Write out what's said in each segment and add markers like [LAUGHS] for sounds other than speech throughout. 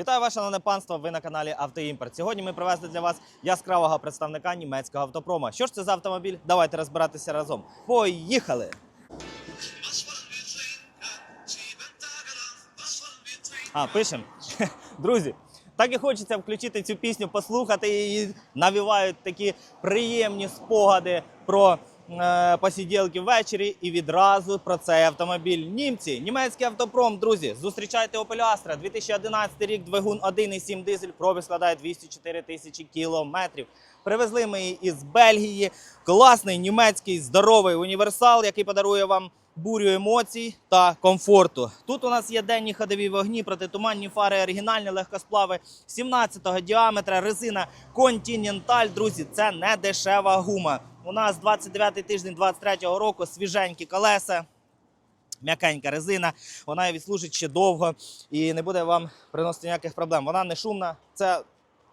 Вітаю ваше шановне панство. Ви на каналі Автоімпорт. Сьогодні ми привезли для вас яскравого представника німецького автопрома. Що ж це за автомобіль? Давайте розбиратися разом. Поїхали! А, пишемо. [LAUGHS] Друзі, так і хочеться включити цю пісню, послухати її. Навівають такі приємні спогади про посиділки ввечері і відразу про цей автомобіль. Німці, німецький автопром, друзі, зустрічайте Opel Astra, 2011 рік, двигун 1,7 дизель, пробіг складає 204 тисячі кілометрів. Привезли ми її із Бельгії. Класний німецький здоровий універсал, який подарує вам бурю емоцій та комфорту. Тут у нас є денні ходові вогні, протитуманні фари, оригінальні легкосплави 17-го діаметра, резина Continental. Друзі, це не дешева гума. У нас 29-й тиждень 23-го року, свіженькі колеса. М'якенька резина, вона відслужить ще довго і не буде вам приносити ніяких проблем. Вона не шумна. Це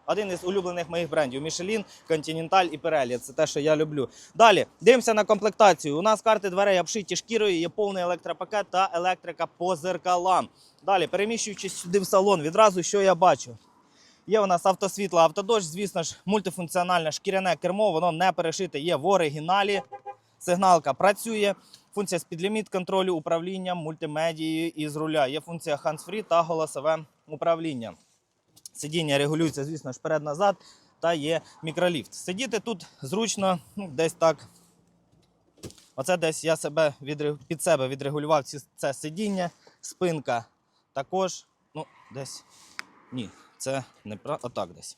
один із улюблених моїх брендів: Michelin, Continental і Pirelli. Це те, що я люблю. Далі дивимося на комплектацію. У нас карти дверей обшиті шкірою, є повний електропакет та електрика по зеркалам. Далі, переміщуючись сюди в салон, відразу що я бачу. Є у нас автосвітло, автодощ, звісно ж, мультифункціональне шкіряне кермо, воно не перешите, є в оригіналі. Сигналка працює. Функція спідліміт контролю управління мультимедією із руля. Є функція hands-free та голосове управління. Сидіння регулюється, звісно ж, вперед-назад та є мікроліфт. Сидіти тут зручно, ну, десь так. Оце десь я себе відре- під себе відрегулював це сидіння, спинка також. Ну, десь. Ні, це не про отак десь.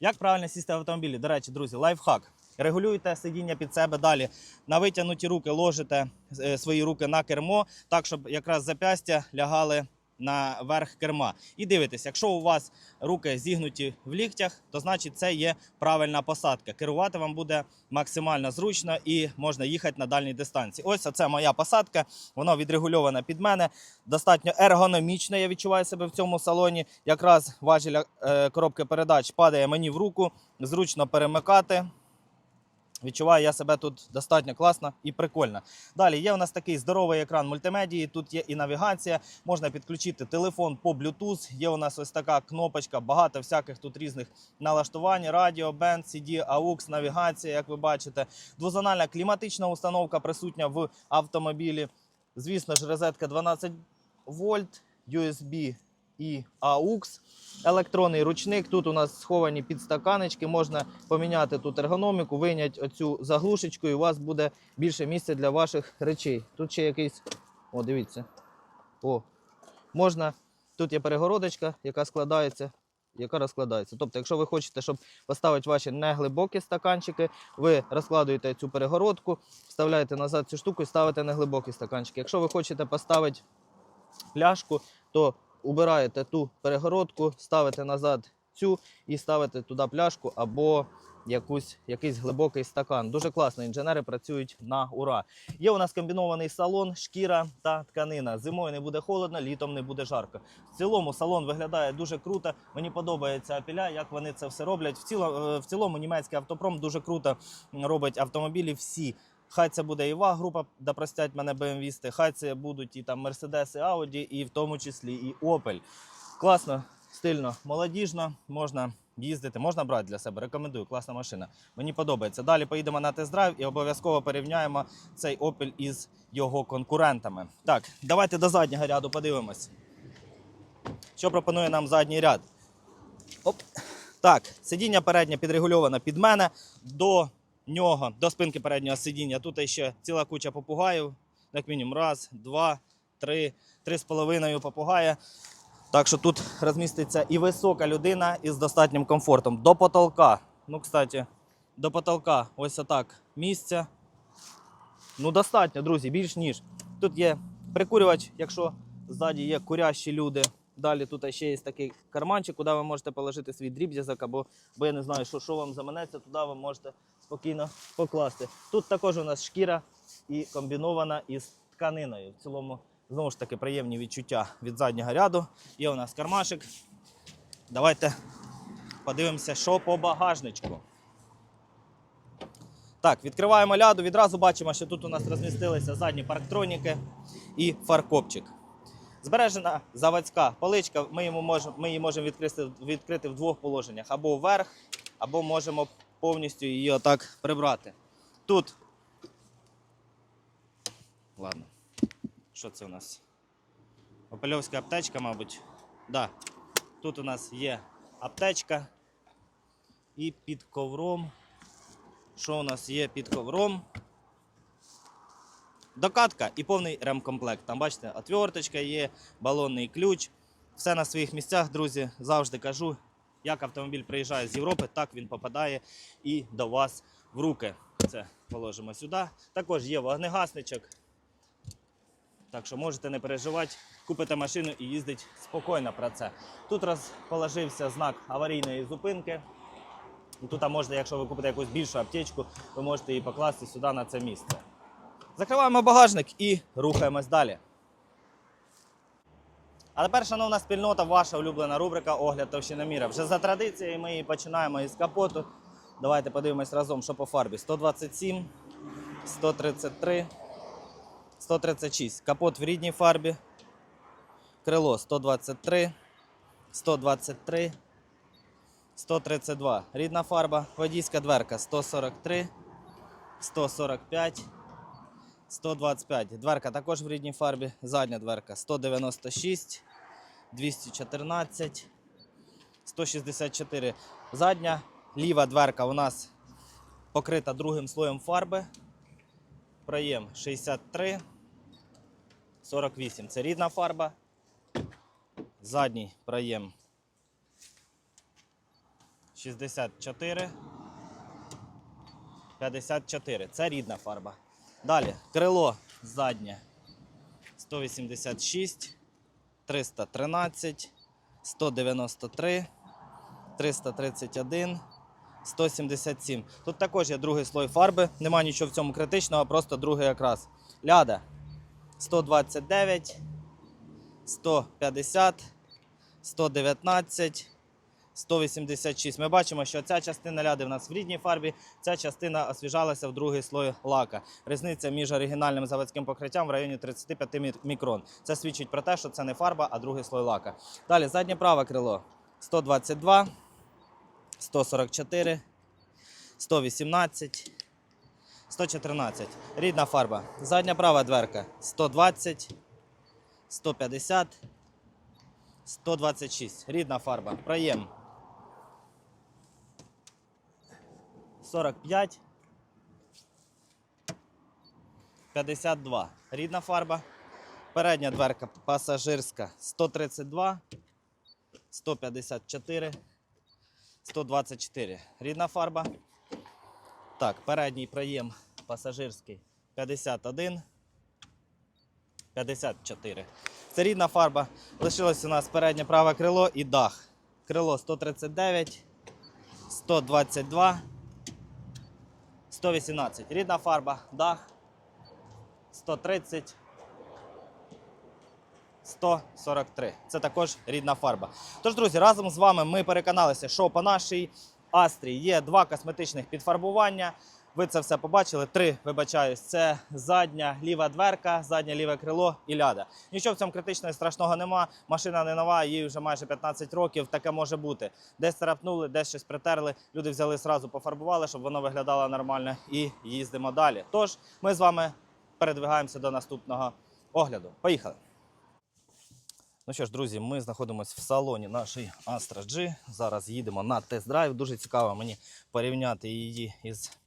Як правильно сісти в автомобілі? До речі, друзі, лайфхак. Регулюйте сидіння під себе далі. На витягнуті руки ложите е, свої руки на кермо, так, щоб якраз запястя лягали на верх керма. І дивитесь, якщо у вас руки зігнуті в ліктях, то значить це є правильна посадка. Керувати вам буде максимально зручно і можна їхати на дальній дистанції. Ось це моя посадка. Воно відрегульоване під мене. Достатньо ергономічно. Я відчуваю себе в цьому салоні. Якраз важіль е, коробки передач падає мені в руку. Зручно перемикати. Відчуваю я себе тут достатньо класно і прикольно. Далі є у нас такий здоровий екран мультимедії. Тут є і навігація. Можна підключити телефон по Bluetooth. Є у нас ось така кнопочка, багато всяких тут різних налаштувань: радіо, бенд, CD, AUX, навігація, як ви бачите. Двозональна кліматична установка присутня в автомобілі. Звісно ж, розетка 12 вольт, USB і AUX. Електронний ручник. Тут у нас сховані підстаканечки. Можна поміняти тут ергономіку, вийняти оцю заглушечку, і у вас буде більше місця для ваших речей. Тут ще якийсь. О, дивіться. О, можна. Тут є перегородочка, яка складається. Яка розкладається. Тобто, якщо ви хочете, щоб поставити ваші неглибокі стаканчики, ви розкладуєте цю перегородку, вставляєте назад цю штуку і ставите неглибокі стаканчики. Якщо ви хочете поставити пляшку, то убираєте ту перегородку, ставите назад цю і ставите туди пляшку або якусь, якийсь глибокий стакан. Дуже класно, інженери працюють на ура. Є у нас комбінований салон, шкіра та тканина. Зимою не буде холодно, літом не буде жарко. В цілому салон виглядає дуже круто. Мені подобається апіля, як вони це все роблять. В цілому, в цілому німецький автопром дуже круто робить автомобілі всі. Хай це буде і ва група, да простять мене BMW, хай це будуть і там Mercedes, і Audi, і в тому числі і Opel. Класно, стильно, молодіжно, можна їздити, можна брати для себе. Рекомендую, класна машина. Мені подобається. Далі поїдемо на тест-драйв і обов'язково порівняємо цей Opel із його конкурентами. Так, давайте до заднього ряду подивимось. Що пропонує нам задній ряд? Оп. Так, сидіння переднє підрегульоване під мене. До нього, до спинки переднього сидіння. Тут ще ціла куча попугаїв. Як мінімум, раз, два, три, три з половиною попугая. Так що тут розміститься і висока людина із достатнім комфортом. До потолка. Ну, кстати, до потолка ось отак місця. Ну, достатньо, друзі, більш ніж. Тут є прикурювач, якщо ззаді є курящі люди. Далі тут ще є такий карманчик, куди ви можете положити свій дріб'язок, або бо я не знаю, що, що вам заманеться, туди ви можете спокійно покласти. Тут також у нас шкіра і комбінована із тканиною. В цілому, знову ж таки, приємні відчуття від заднього ряду. Є у нас кармашик. Давайте подивимося, що по багажничку. Так, відкриваємо ляду. Відразу бачимо, що тут у нас розмістилися задні парктроніки і фаркопчик. Збережена заводська поличка. Ми, йому можемо, ми її можемо відкрити, відкрити в двох положеннях: або вверх, або можемо повністю її отак прибрати. Тут. Ладно. Що це у нас? Опельовська аптечка, мабуть. Да. Тут у нас є аптечка. І під ковром. Що у нас є під ковром? Докатка і повний ремкомплект. Там бачите, отверточка є, балонний ключ. Все на своїх місцях, друзі. Завжди кажу, як автомобіль приїжджає з Європи, так він попадає і до вас в руки. Це положимо сюди. Також є вогнегасничок. Так що можете не переживати, купите машину і їздить спокійно про це. Тут розположився знак аварійної зупинки. І тут можна, якщо ви купите якусь більшу аптечку, ви можете її покласти сюди на це місце. Закриваємо багажник і рухаємось далі. А тепер, шановна спільнота, ваша улюблена рубрика Огляд товщиноміра. Вже за традицією ми її починаємо із капоту. Давайте подивимось разом, що по фарбі. 127, 133, 136. Капот в рідній фарбі. Крило 123, 123, 132. Рідна фарба. Водійська дверка 143, 145. 125. Дверка також в рідній фарбі. Задня дверка 196, 214, 164. Задня ліва дверка у нас покрита другим слоєм фарби. Проєм 63, 48. Це рідна фарба. Задній проєм 64, 54. Це рідна фарба. Далі крило заднє 186, 313, 193, 331, 177. Тут також є другий слой фарби. Нема нічого в цьому критичного, просто другий якраз. Ляда 129, 150, 119. 186. Ми бачимо, що ця частина ляди в нас в рідній фарбі, ця частина освіжалася в другий слой лака. Різниця між оригінальним заводським покриттям в районі 35 мікрон. Це свідчить про те, що це не фарба, а другий слой лака. Далі заднє праве крило 122, 144, 118, 114. Рідна фарба. Задня права дверка 120, 150. 126. Рідна фарба. Проєм. 45. 52. Рідна фарба. Передня дверка пасажирська 132, 154, 124. Рідна фарба. Так, передній проєм пасажирський 51, 54. Це рідна фарба. Лишилось у нас переднє праве крило і дах. Крило 139, 122, 118. Рідна фарба, дах 130, 143. Це також рідна фарба. Тож, друзі, разом з вами ми переконалися, що по нашій Астрі є два косметичних підфарбування. Ви це все побачили. Три, вибачаюсь, це задня ліва дверка, заднє ліве крило і ляда. Нічого в цьому критичного і страшного нема. Машина не нова, їй вже майже 15 років. Таке може бути. Десь царапнули, десь щось притерли. Люди взяли сразу, пофарбували, щоб воно виглядало нормально, і їздимо далі. Тож ми з вами передвигаємося до наступного огляду. Поїхали. Ну що ж, друзі, ми знаходимося в салоні нашої Astra G. Зараз їдемо на тест-драйв. Дуже цікаво мені порівняти її із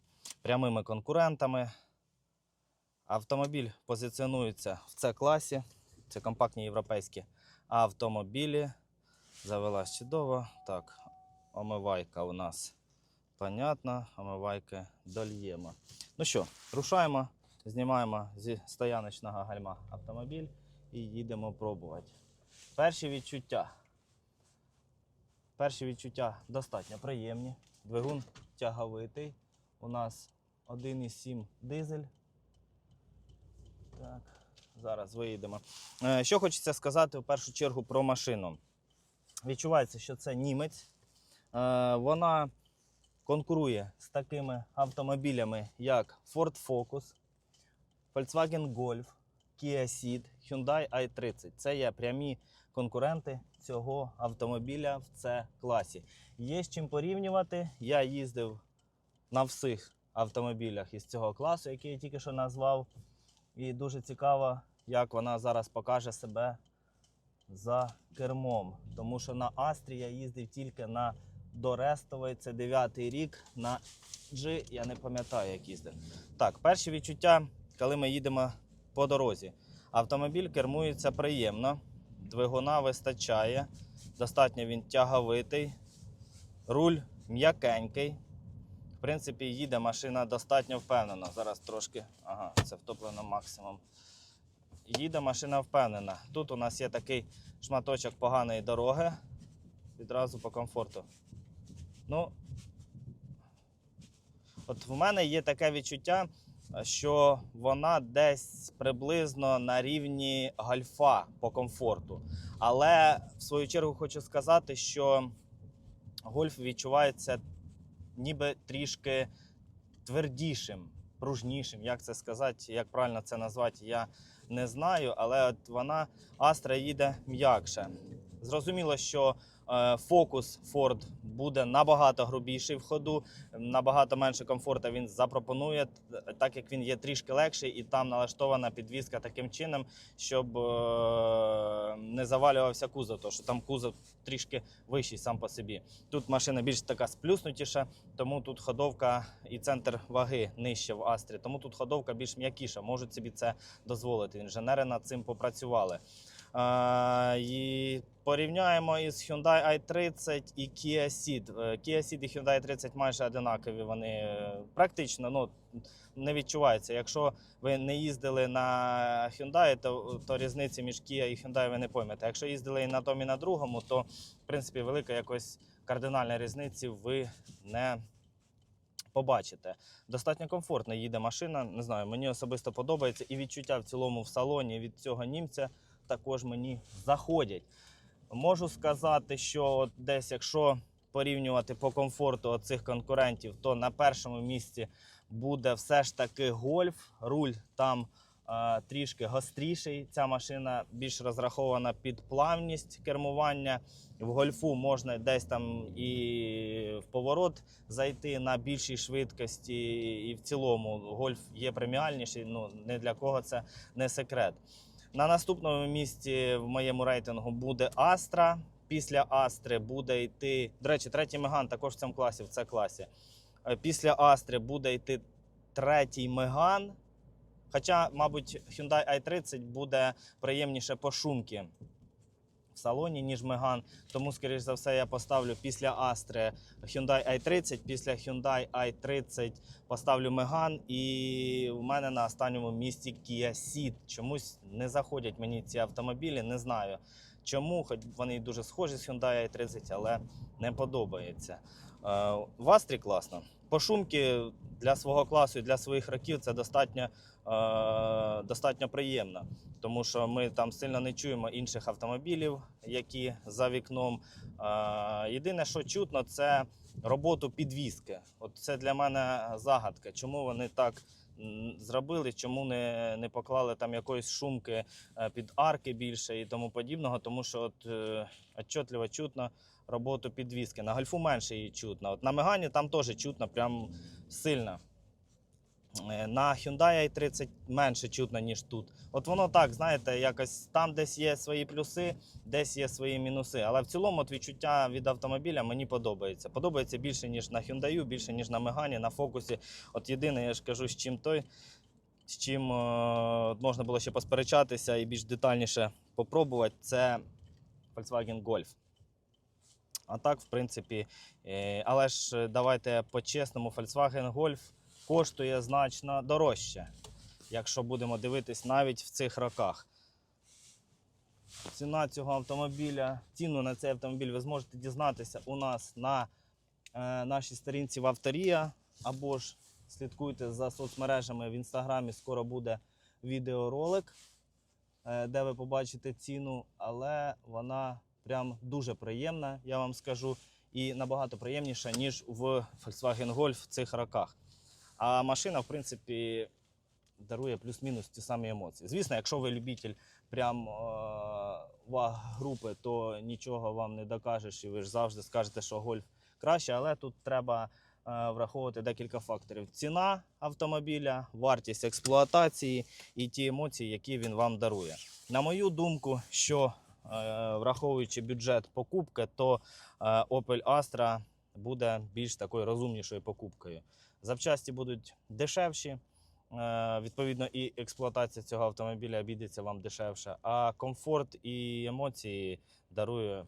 прямими конкурентами. Автомобіль позиціонується в це класі. Це компактні європейські автомобілі. Завелась чудово. Так, омивайка у нас понятна, омивайки дольємо. Ну що, рушаємо, знімаємо зі стояночного гальма автомобіль і їдемо пробувати. Перші відчуття. Перші відчуття достатньо приємні. Двигун тяговитий. У нас 1,7 дизель. Так, зараз виїдемо. Е, Що хочеться сказати в першу чергу про машину. Відчувається, що це німець. Е, Вона конкурує з такими автомобілями, як Ford Focus, Volkswagen Golf, Kia Ceed, Hyundai i30. Це є прямі конкуренти цього автомобіля в це класі. Є з чим порівнювати. Я їздив на всіх автомобілях із цього класу, який я тільки що назвав. І дуже цікаво, як вона зараз покаже себе за кермом. Тому що на Астрі я їздив тільки на Дорестовий, це 9-й рік. На G я не пам'ятаю, як їздив. Так, перші відчуття, коли ми їдемо по дорозі. Автомобіль кермується приємно, двигуна вистачає, достатньо він тяговитий, руль м'якенький. Принципі, їде машина достатньо впевнена. Зараз трошки, ага, це втоплено максимум. Їде машина впевнена. Тут у нас є такий шматочок поганої дороги. Відразу по комфорту. Ну, от в мене є таке відчуття, що вона десь приблизно на рівні гольфа по комфорту. Але в свою чергу хочу сказати, що гольф відчувається ніби трішки твердішим, пружнішим. Як це сказати, як правильно це назвати, я не знаю. Але от вона Астра їде м'якше. Зрозуміло, що фокус Ford буде набагато грубіший в ходу, набагато менше комфорту він запропонує, так як він є трішки легший, і там налаштована підвізка таким чином, щоб е, не завалювався кузов, тому що там кузов трішки вищий сам по собі. Тут машина більш така сплюснутіша, тому тут ходовка і центр ваги нижче в Астрі, тому тут ходовка більш м'якіша, можуть собі це дозволити. Інженери над цим попрацювали. І порівняємо із Hyundai i30 і Kia Ceed. Е, Kia Ceed і Hyundai i30 майже одинакові. Вони е, практично ну, не відчуваються. Якщо ви не їздили на Hyundai, то, то різниці між Kia і Hyundai ви не поймете. Якщо їздили і на тому, і на другому, то в принципі велика якось кардинальної різниці ви не побачите. Достатньо комфортно їде машина. Не знаю, мені особисто подобається. І відчуття в цілому в салоні від цього німця також мені заходять. Можу сказати, що от десь, якщо порівнювати по комфорту цих конкурентів, то на першому місці буде все ж таки гольф. Руль там трішки гостріший. Ця машина більш розрахована під плавність кермування. В гольфу можна десь там і в поворот зайти на більшій швидкості, і в цілому гольф є преміальніший. Ну не для кого це не секрет. На наступному місці в моєму рейтингу буде Астра. Після Астри буде йти. До речі, третій Меган також в цьому класі, в це класі. Е, Після Астри буде йти третій Меган. Хоча, мабуть, Hyundai i30 буде приємніше по шумки в салоні, ніж Меган. Тому, скоріш за все, я поставлю після Астри Hyundai i30, після Hyundai i30 поставлю Меган. І в мене на останньому місці Kia Ceed. Чомусь не заходять мені ці автомобілі, не знаю чому, хоч вони дуже схожі з Hyundai i30, але не подобається. Е, В Астрі класно. По шумки для свого класу і для своїх років це достатньо, достатньо приємно, тому що ми там сильно не чуємо інших автомобілів, які за вікном. Е, Єдине, що чутно, це роботу підвіски. От це для мене загадка. Чому вони так зробили, чому не, не поклали там якоїсь шумки е, під арки більше і тому подібного, тому що от е, чутно роботу підвіски. На гольфу менше її чутно. От на Мегані там теж чутно, прям сильно. Е, На Hyundai i30 менше чутно, ніж тут. От воно так, знаєте, якось там десь є свої плюси, десь є свої мінуси. Але в цілому от відчуття від автомобіля мені подобається. Подобається більше, ніж на Hyundai, більше, ніж на Мегані, на фокусі. От єдине, я ж кажу, з чим той, з чим е, можна було ще посперечатися і більш детальніше попробувати, це Volkswagen Golf. А так, в принципі, е, але ж давайте по-чесному, Volkswagen Golf коштує значно дорожче, якщо будемо дивитись навіть в цих роках. Ціна цього автомобіля, ціну на цей автомобіль ви зможете дізнатися у нас на е, нашій сторінці в Авторія, або ж слідкуйте за соцмережами в інстаграмі. Скоро буде відеоролик, е, де ви побачите ціну, але вона прям дуже приємна, я вам скажу, і набагато приємніша, ніж в Volkswagen Golf в цих роках. А машина, в принципі, дарує плюс-мінус ті самі емоції. Звісно, якщо ви любитель прям е, ваг групи, то нічого вам не докажеш, і ви ж завжди скажете, що гольф краще, але тут треба е, враховувати декілька факторів: ціна автомобіля, вартість експлуатації і ті емоції, які він вам дарує. На мою думку, що е, враховуючи бюджет покупки, то Opel Astra буде більш такою розумнішою покупкою. Запчасті будуть дешевші. е, Відповідно, і експлуатація цього автомобіля обійдеться вам дешевше, а комфорт і емоції дарує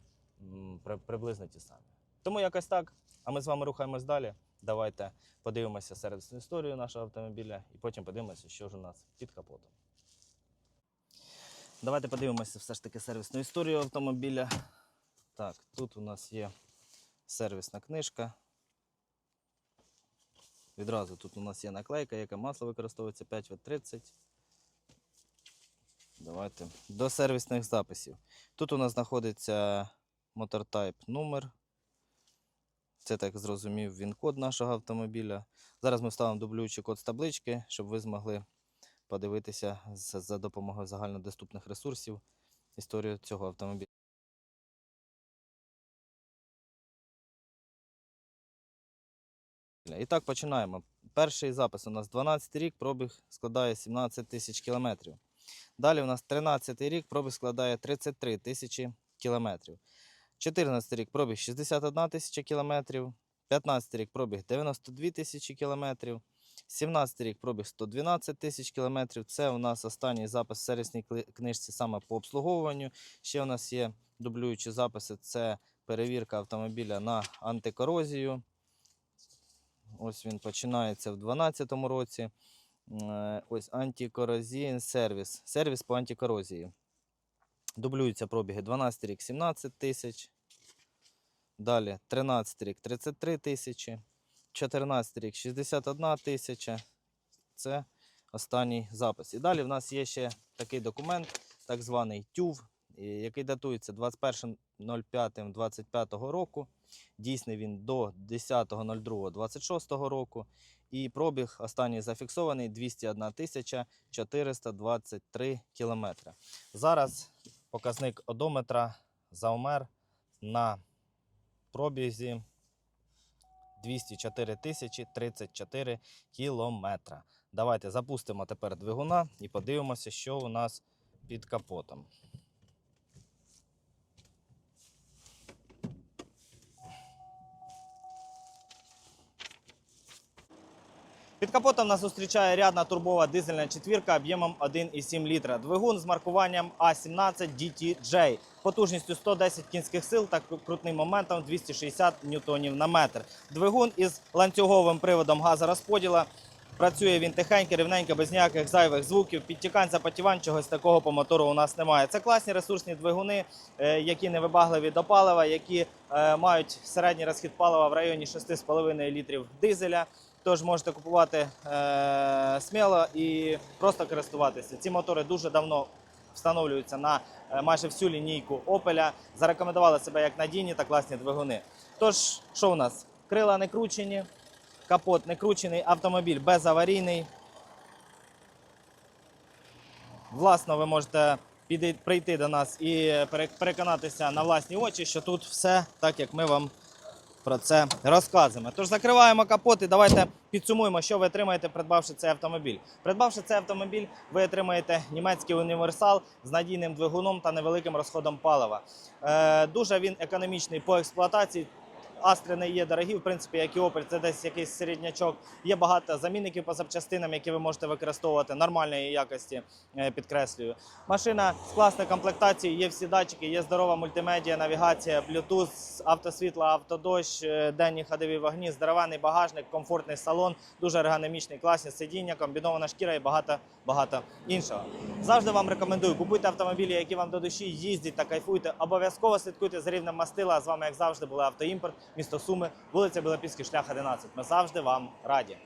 приблизно ті самі. Тому якось так. А ми з вами рухаємось далі. Давайте подивимося сервісну історію нашого автомобіля і потім подивимося, що ж у нас під капотом. Давайте подивимося все ж таки сервісну історію автомобіля. Так, тут у нас є сервісна книжка. Відразу тут у нас є наклейка, яке масло використовується 5 в 30 Давайте до сервісних записів. Тут у нас знаходиться мотортайп номер. Це так зрозумів він код нашого автомобіля. Зараз ми вставимо дублюючий код з таблички, щоб ви змогли подивитися за допомогою загальнодоступних ресурсів історію цього автомобіля. І так починаємо. Перший запис у нас 12 рік, пробіг складає 17 тисяч кілометрів. Далі у нас 13 рік, пробіг складає 33 тисячі кілометрів. 14 рік пробіг 61 тисяча кілометрів. 15 рік пробіг 92 тисячі кілометрів. 17 рік пробіг 112 тисяч кілометрів. Це у нас останній запис в сервісній книжці саме по обслуговуванню. Ще у нас є дублюючі записи. Це перевірка автомобіля на антикорозію. Ось він починається в 2012 році. Е, Ось антикорозійний сервіс. Сервіс по антикорозії. Дублюються пробіги 12 рік 17 тисяч. Далі 13 рік 33 тисячі. 14 рік 61 тисяча. Це останній запис. І далі в нас є ще такий документ, так званий ТЮВ, який датується 21.05.25 року. Дійсний він до 10.02.26 року. І пробіг останній зафіксований 201 тисяча 423 кілометри. Зараз показник одометра заумер на пробізі 204 тисячі 34 кілометра. Давайте запустимо тепер двигуна і подивимося, що у нас під капотом. Під капотом нас зустрічає рядна турбова дизельна четвірка об'ємом 1,7 літра. Двигун з маркуванням A17 DTJ потужністю 110 кінських сил та кру- крутним моментом 260 ньютонів на метр. Двигун із ланцюговим приводом газорозподіла. Працює він тихенько, рівненько, без ніяких зайвих звуків. Підтікань, запотівань, чогось такого по мотору у нас немає. Це класні ресурсні двигуни, е, які не вибагливі до палива, які е, мають середній розхід палива в районі 6,5 літрів дизеля. Тож можете купувати е, сміло і просто користуватися. Ці мотори дуже давно встановлюються на е, майже всю лінійку Opel. Зарекомендували себе як надійні та класні двигуни. Тож, що у нас? Крила не кручені, капот не кручений, автомобіль безаварійний. Власно, ви можете прийти до нас і переконатися на власні очі, що тут все так, як ми вам про це розказуємо. Тож закриваємо капот і давайте підсумуємо, що ви отримаєте, придбавши цей автомобіль. Придбавши цей автомобіль, ви отримаєте німецький універсал з надійним двигуном та невеликим розходом палива. Е, дуже він економічний по експлуатації. Астри не є дорогі, в принципі, як і Opel, це десь якийсь середнячок. Є багато замінників по запчастинам, які ви можете використовувати нормальної якості, е, підкреслюю. Машина з класної комплектації, є всі датчики, є здорова мультимедіа, навігація, Bluetooth, автосвітло, автодощ, е, денні ходові вогні, здоровенний багажник, комфортний салон, дуже ергономічний, класні сидіння, комбінована шкіра і багато багато іншого. Завжди вам рекомендую купуйте автомобілі, які вам до душі, їздіть та кайфуйте. Обов'язково слідкуйте за рівнем мастила. З вами, як завжди, були автоімпорт, місто Суми, вулиця Білопільський, шлях 11. Ми завжди вам раді.